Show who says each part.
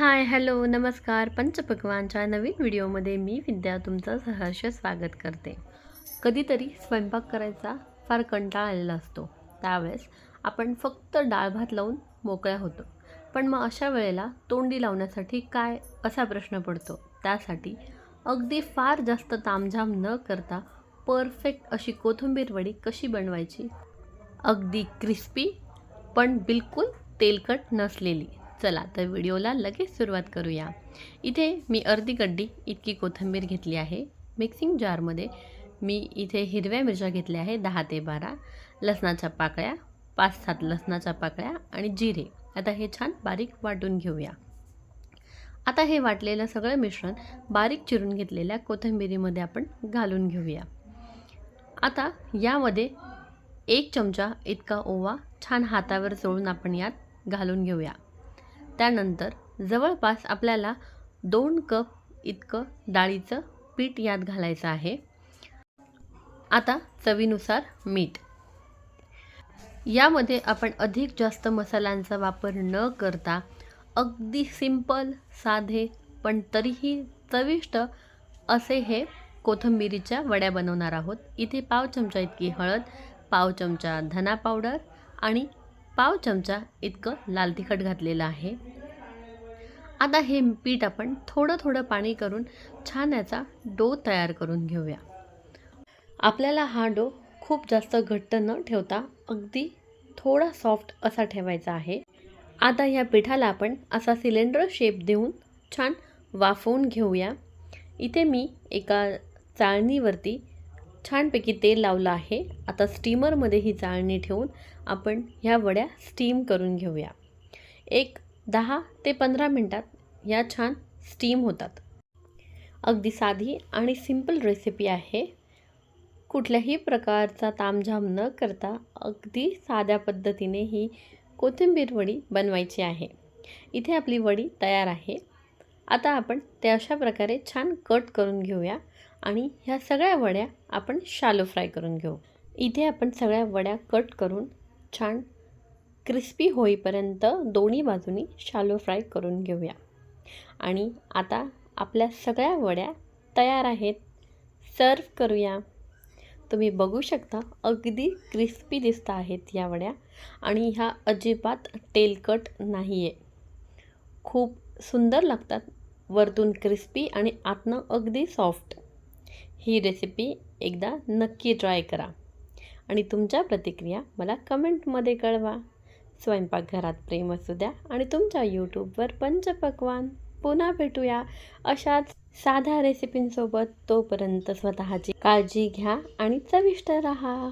Speaker 1: Hi hello नमस्कार. पंचपक्वानच्या नवीन व्हिडिओमध्ये मी विद्या तुमचं सहर्ष स्वागत करते. कधीतरी स्वयंपाक करायचा फार कंटाळा आलेला असतो. त्यावेळेस आपण फक्त डाळ भात लावून मोकळ्या होतो. पण मग अशा वेळेला तोंडी लावण्यासाठी काय असा प्रश्न पडतो. त्यासाठी अगदी फार जास्त तामझाम न करता परफेक्ट अशी कोथिंबीर वडी कशी बनवायची? अगदी क्रिस्पी पण बिलकुल तेलकट नसलेली. चला तर व्हिडिओला लगेच सुरुवात करूया. इथे मी अर्धी गड्डी इतकी कोथिंबीर घेतली आहे. मिक्सिंग जारमध्ये मी इथे हिरव्या मिरच्या घेतल्या आहे दहा ते बारा. लसणाच्या पाकळ्या पाच सात लसणाच्या पाकळ्या आणि जिरे. आता हे छान बारीक वाटून घेऊया. आता हे वाटलेलं सगळं मिश्रण बारीक चिरून घेतलेल्या कोथिंबिरीमध्ये आपण घालून घेऊया. आता यामध्ये एक चमचा इतका ओवा छान हातावर चोळून आपण यात घालून घेऊया. त्यानंतर जवळपास आपल्याला दोन कप इतकं डाळीचं पीठ यात घालायचं आहे. आता चवीनुसार मीठ. यामध्ये आपण अधिक जास्त मसाल्यांचा वापर न करता अगदी सिंपल साधे पण तरीही चविष्ट असे हे कोथिंबिरीच्या वड्या बनवणार आहोत. इथे पाव चमचा इतकी हळद पाव चमचा धना पावडर आणि पाव चमचा इतकं लाल तिखट घातलेलं आहे. आता हे पीठ आपण थोडं थोडं पाणी करून छान याचा डो तयार करून घेऊया. आपल्याला हा डो खूप जास्त घट्ट न ठेवता अगदी थोडा सॉफ्ट असा ठेवायचा आहे. आता ह्या पिठाला आपण असा सिलेंडर शेप देऊन छान वाफवून घेऊया. इथे मी एका चाळणीवरती छानपैकी तेल लावलं आहे. आता स्टीमरमध्ये ही चाळणी ठेवून आपण ह्या वड्या स्टीम करून घेऊया. एक दहा ते पंधरा मिनटात या छान स्टीम होतात. अगदी साधी आणि सिंपल रेसिपी आहे. कुठल्याही प्रकारचा तामझाम न करता अगदी साध्या पद्धतीने ही कोथिंबीर वडी बनवायची आहे. इथे आपली वडी तयार आहे. आता आपण ते अशा प्रकारे छान कट करून घेऊया आणि ह्या सगळ्या वड्या आपण शालो फ्राय करून घेऊ. इथे आपण सगळ्या वड्या कट करून छान क्रिस्पी होईपर्यंत दोन्ही बाजूनी शालो फ्राय करून घेऊया. आणि आता आपल्या सगळ्या वड्या तयार आहेत. सर्व करूया. तुम्ही बघू शकता अगदी क्रिस्पी दिसत आहेत या वड्या आणि ह्या अजिबात तेलकट नाही आहे खूप सुंदर लागतात वरतून क्रिस्पी आणि आतनं अगदी सॉफ्ट ही रेसिपी एकदा नक्की ट्राय करा. आणि तुमच्या प्रतिक्रिया मला कमेंटमध्ये कळवा. स्वयंपाकघरात प्रेम असू द्या आणि तुमच्या यूट्यूबवर पंचपक्वान पुन्हा भेटूया. अशाच साध्या रेसिपींसोबत तोपर्यंत स्वतःची काळजी घ्या आणि चविष्ट राहा.